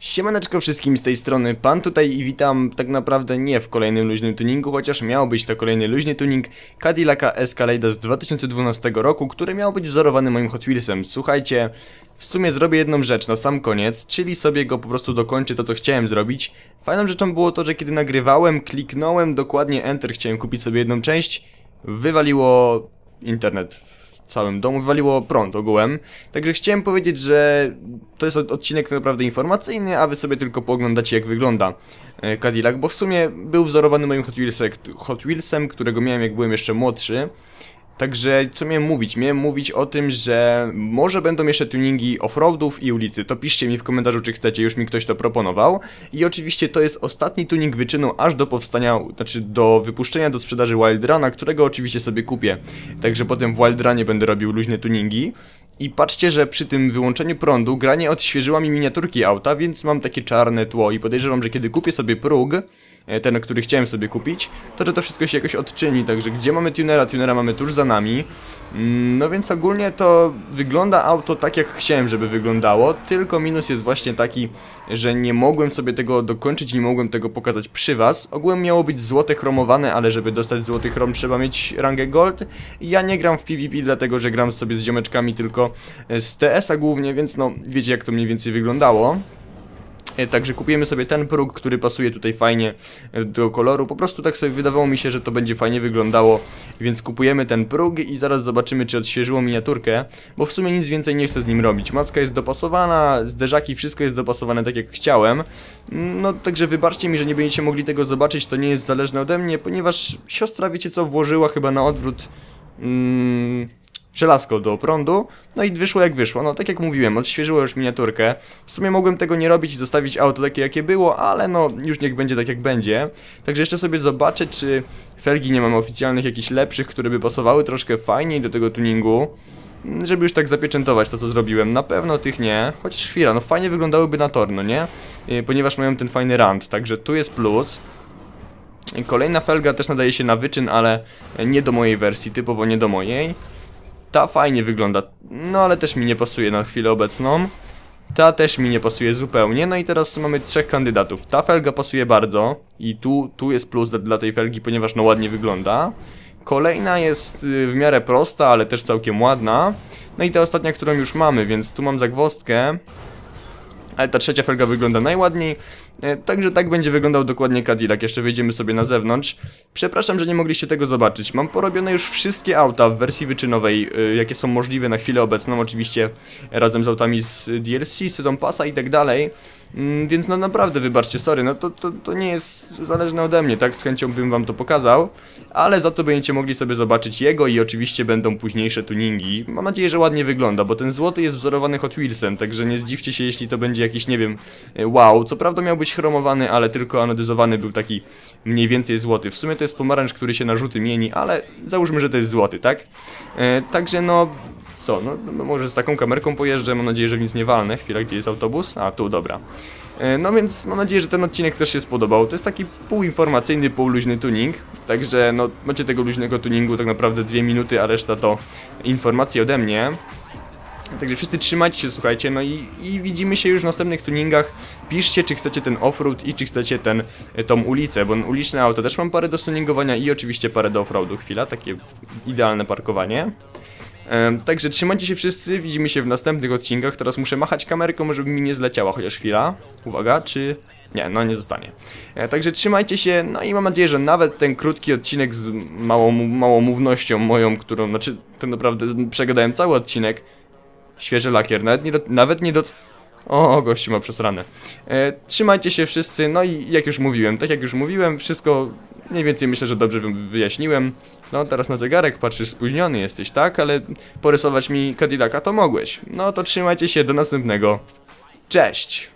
Siemaneczko wszystkim z tej strony, pan tutaj i witam tak naprawdę nie w kolejnym luźnym tuningu, chociaż miał być to kolejny luźny tuning Cadillaca Escalade z 2012 roku, który miał być wzorowany moim Hot Wheelsem. Słuchajcie, w sumie zrobię jedną rzecz na sam koniec, czyli sobie go po prostu dokończę to co chciałem zrobić. Fajną rzeczą było to, że kiedy nagrywałem, kliknąłem dokładnie Enter, chciałem kupić sobie jedną część, wywaliło internet całym domu, wywaliło prąd ogółem. Także chciałem powiedzieć, że to jest odcinek naprawdę informacyjny, a wy sobie tylko pooglądacie jak wygląda e, Cadillac, bo w sumie był wzorowany moim Hot Wheelsem, Hot Wheelsem którego miałem jak byłem jeszcze młodszy. Także co miałem mówić? Miałem mówić o tym, że może będą jeszcze tuningi offroadów i ulicy. To piszcie mi w komentarzu, czy chcecie, już mi ktoś to proponował. I oczywiście to jest ostatni tuning wyczynu aż do powstania, znaczy do wypuszczenia do sprzedaży Wild Runa, którego oczywiście sobie kupię. Także potem w Wild Runie będę robił luźne tuningi. I patrzcie, że przy tym wyłączeniu prądu gra nie odświeżyła mi miniaturki auta, więc mam takie czarne tło i podejrzewam, że kiedy kupię sobie próg, e, ten, który chciałem sobie kupić, to że to wszystko się jakoś odczyni, także gdzie mamy tunera? Tunera mamy tuż za nami. Mm, no więc ogólnie to wygląda auto tak jak chciałem, żeby wyglądało, tylko minus jest właśnie taki, że nie mogłem sobie tego dokończyć nie mogłem tego pokazać przy was. Ogółem miało być złote chromowane, ale żeby dostać złoty chrom trzeba mieć rangę gold. Ja nie gram w PvP dlatego, że gram sobie z ziomeczkami tylko z TS-a głównie, więc no wiecie jak to mniej więcej wyglądało. E, także kupujemy sobie ten próg, który pasuje tutaj fajnie e, do koloru. Po prostu tak sobie wydawało mi się, że to będzie fajnie wyglądało, więc kupujemy ten próg i zaraz zobaczymy, czy odświeżyło miniaturkę, bo w sumie nic więcej nie chcę z nim robić. Maska jest dopasowana, zderzaki, wszystko jest dopasowane tak jak chciałem. No, także wybaczcie mi, że nie będziecie mogli tego zobaczyć, to nie jest zależne ode mnie, ponieważ siostra, wiecie co, włożyła chyba na odwrót... Mm, żelazko do prądu, no i wyszło jak wyszło. No tak jak mówiłem, odświeżyło już miniaturkę. W sumie mogłem tego nie robić i zostawić auto takie jakie było, ale no już niech będzie tak jak będzie. Także jeszcze sobie zobaczę, czy felgi nie mamy oficjalnych jakichś lepszych, które by pasowały troszkę fajniej do tego tuningu. Żeby już tak zapieczętować to co zrobiłem. Na pewno tych nie, chociaż chwila, no fajnie wyglądałyby na torno, nie? Ponieważ mają ten fajny rand, także tu jest plus. Kolejna felga też nadaje się na wyczyn, ale nie do mojej wersji, typowo nie do mojej. Ta fajnie wygląda, no ale też mi nie pasuje na chwilę obecną. Ta też mi nie pasuje zupełnie, no i teraz mamy trzech kandydatów. Ta felga pasuje bardzo i tu, tu jest plus dla tej felgi, ponieważ no ładnie wygląda. Kolejna jest y, w miarę prosta, ale też całkiem ładna. No i ta ostatnia, którą już mamy, więc tu mam zagwozdkę ale ta trzecia felga wygląda najładniej. E, także tak będzie wyglądał dokładnie Cadillac, jeszcze wyjdziemy sobie na zewnątrz. Przepraszam, że nie mogliście tego zobaczyć. Mam porobione już wszystkie auta w wersji wyczynowej, e, jakie są możliwe na chwilę obecną, oczywiście razem z autami z DLC, sezon pasa i tak dalej. Mm, więc no naprawdę wybaczcie, sorry, no to, to, to nie jest zależne ode mnie, tak? Z chęcią bym wam to pokazał, ale za to będziecie mogli sobie zobaczyć jego i oczywiście będą późniejsze tuningi. Mam nadzieję, że ładnie wygląda, bo ten złoty jest wzorowany Hot Wheelsem, także nie zdziwcie się, jeśli to będzie jakiś, nie wiem, e, wow. Co prawda miał być chromowany, ale tylko anodyzowany był taki mniej więcej złoty. W sumie to jest pomarańcz, który się na żółty mieni, ale załóżmy, że to jest złoty, tak? E, także no, co, no, no, może z taką kamerką pojeżdżę, mam nadzieję, że nic nie walnę. Chwila, gdzie jest autobus? A, tu, dobra. E, no więc mam nadzieję, że ten odcinek też się spodobał. To jest taki półinformacyjny, półluźny tuning. Także no, macie tego luźnego tuningu tak naprawdę dwie minuty, a reszta to informacje ode mnie. Także wszyscy trzymajcie się, słuchajcie, no i, i, widzimy się już w następnych tuningach. Piszcie, czy chcecie ten offroad i czy chcecie ten, e, tą ulicę, bo uliczne auto też mam parę do tuningowania i oczywiście parę do offroadu. Chwila, takie idealne parkowanie. Także trzymajcie się wszyscy, widzimy się w następnych odcinkach. Teraz muszę machać kamerką, żeby mi nie zleciała chociaż chwila. Uwaga, czy... Nie, no nie zostanie. E, także trzymajcie się, no i mam nadzieję, że nawet ten krótki odcinek z małą, małomównością moją, którą, znaczy, tak naprawdę przegadałem cały odcinek. Świeży lakier, nawet nie do, nawet nie do, o, gościu ma przesrane. E, trzymajcie się wszyscy, no i jak już mówiłem, tak jak już mówiłem, wszystko mniej więcej myślę, że dobrze wyjaśniłem. No, teraz na zegarek patrzysz, spóźniony jesteś, tak? Ale porysować mi Cadillaca to mogłeś. No to trzymajcie się, do następnego. Cześć!